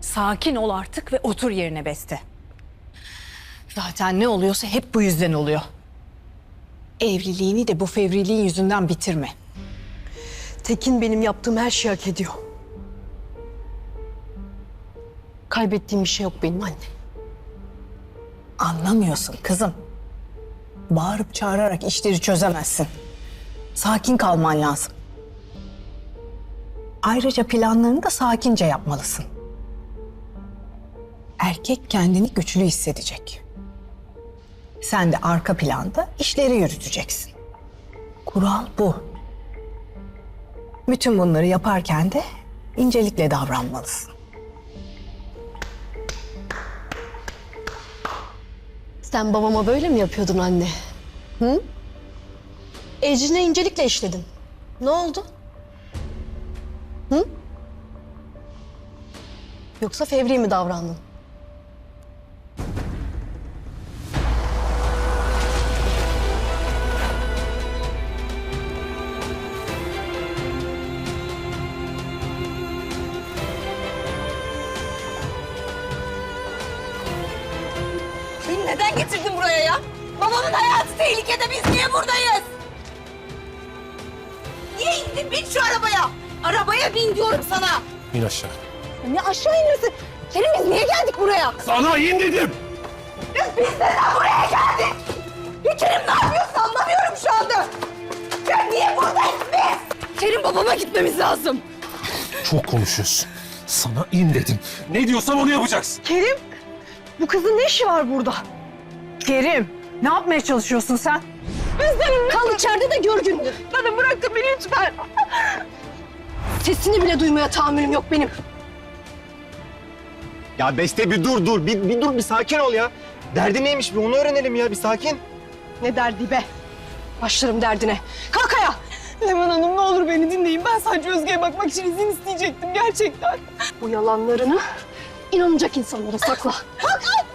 Sakin ol artık ve otur yerine Beste. Zaten ne oluyorsa hep bu yüzden oluyor. Evliliğini de bu fevriliğin yüzünden bitirme. Tekin benim yaptığım her şeyi hak ediyor. Kaybettiğim bir şey yok benim anne. Anlamıyorsun kızım. Bağırıp çağırarak işleri çözemezsin. Sakin kalman lazım. Ayrıca planlarını da sakince yapmalısın. Erkek kendini güçlü hissedecek. Sen de arka planda işleri yürüteceksin. Kural bu. Bütün bunları yaparken de incelikle davranmalısın. Sen babama böyle mi yapıyordun anne? Hı? Ecrine incelikle işledin. Ne oldu? Hı? Yoksa fevri mi davrandın? Neden getirdin buraya ya? Babamın hayatı tehlikede biz niye buradayız? Niye indin? Bin şu arabaya. Arabaya bin diyorum sana. İn aşağı. Ne aşağı inirsin? Kerim biz niye geldik buraya? Sana in dedim. Biz neden buraya geldik? Ya Kerim ne yapıyorsun anlamıyorum şu anda. Ya niye buradayız biz? Kerim babama gitmemiz lazım. Çok konuşuyorsun. Sana in dedim. Ne diyorsam onu yapacaksın. Kerim, bu kızın ne işi var burada? Kerim, ne yapmaya çalışıyorsun sen? Kal içeride de gör gününü. Bana bırakın beni lütfen. Sesini bile duymaya tahammülüm yok benim. Ya Beste bir dur dur. Bir, bir dur bir sakin ol ya. Derdi neymiş bir onu öğrenelim ya bir sakin. Ne derdi be? Başlarım derdine. Kalk ayağa. Leman Hanım ne olur beni dinleyin. Ben sadece Özge'ye bakmak için izin isteyecektim gerçekten. Bu yalanlarını inanacak insanlara sakla. Kalk kalk.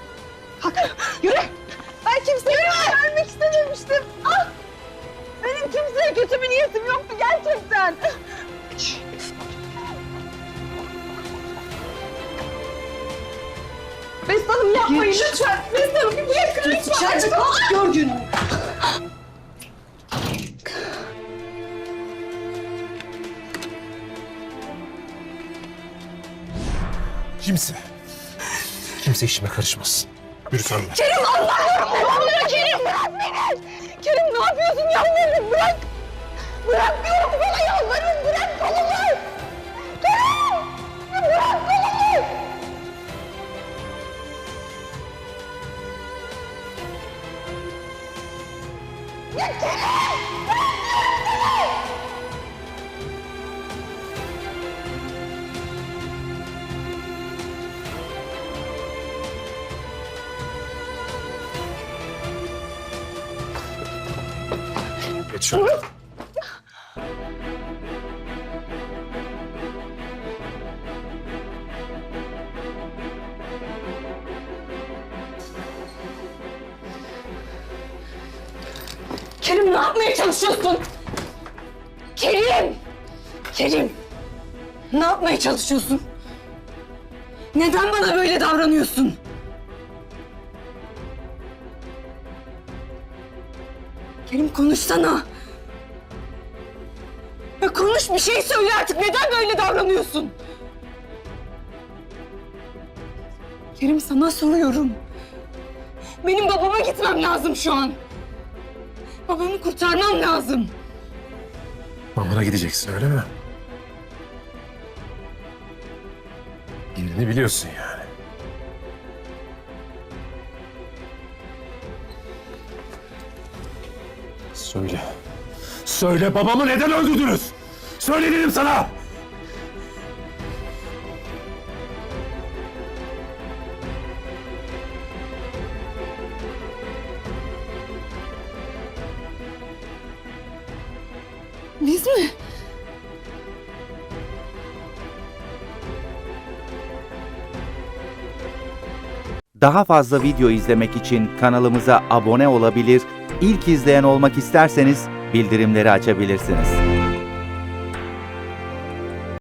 Kalk yürü. Kimseye zarar vermek istememiştim. Ah. Benim kimseye kötü bir niyetim yoktu gerçekten. Beste Hanım yapmayın lütfen. Beste Hanım bir bırakın lütfen. İçeride kal, gör gününü. Kimse. Kimse işime karışmasın. Yürü sen de. Kerim Allah'ım Allah'ım Kerim bırak beni. Kerim ne yapıyorsun yalvarırım bırak. Bırak diyorum sana yalvarırım bırak kolumu. Kerim bırak kolumu. Ya Kerim Geç şöyle. Kerim ne yapmaya çalışıyorsun? Kerim! Kerim! Ne yapmaya çalışıyorsun? Neden bana böyle davranıyorsun? Kerim konuşsana. Konuş bir şey söyle artık. Neden böyle davranıyorsun? Kerim sana soruyorum. Benim babama gitmem lazım şu an. Babamı kurtarmam lazım. Mamana gideceksin öyle mi? Yerini biliyorsun yani. Söyle. Söyle babamı neden öldürdünüz? Söyle dedim sana. Biz mi? Daha fazla video izlemek için kanalımıza abone olabilir, ilk izleyen olmak isterseniz bildirimleri açabilirsiniz.